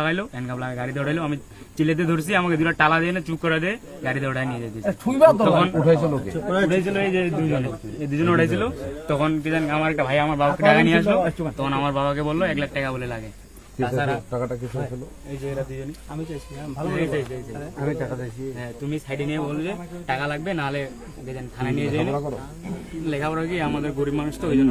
লাগাইলো handcuff লাগাই গাড়িতে উঠাইলো আমি চিলেতে ধরছি আমাকে দুটো টালা দিয়ে না চুপ করে দিয়ে গাড়িতে উঠাই নিয়ে যেতেছি। তখন উঠাইছিল উঠেছিল এই যে দুজনে এই দুজনে উঠেছিল তখন কি জানি আমার একটা ভাই আমার বাবাকে টাকা নিয়ে আসলো। তখন আমার বাবাকে বলল এক লাখ টাকা বলে লাগে। তাছাড়া টাকাটা কিছু ছিল এই যে এরা দুজনে আমি চাইছিলাম ভালো আমি টাকা হ্যাঁ তুমি সাইডে নিয়ে বললে টাকা লাগবে নাহলে থানায় নিয়ে যাই করো। লেখাপড়া কি আমাদের গরিব মানুষ তো ওই জন্য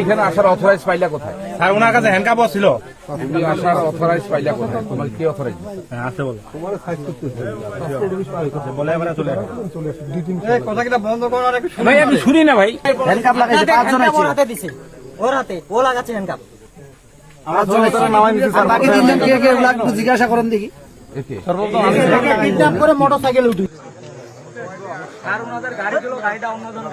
এখানে আসার অথরাইজ পাইলা কোথায়? স্যার ওনার কাছে হ্যান্ডকাপ ছিল। তুমি আসার অথরাইজ পাইলা কোথায়? তোমার কি অথরাইজ আছে বলো। বলে এবারে চলে আসো। ভাই আমি শুনি না ভাই। হ্যান্ডকাপ লাগাইছে পাঁচজন আছে ওর দিছে। ওর ও লাগাচ্ছে হ্যান্ডকাপ বাকি তিনজন কে কে লাগবে জিজ্ঞাসা করেন দেখি। কিডন্যাপ করে মোটরসাইকেল উঠি। আর ওনাদের গাড়ি ছিল গাড়িটা অন্যজন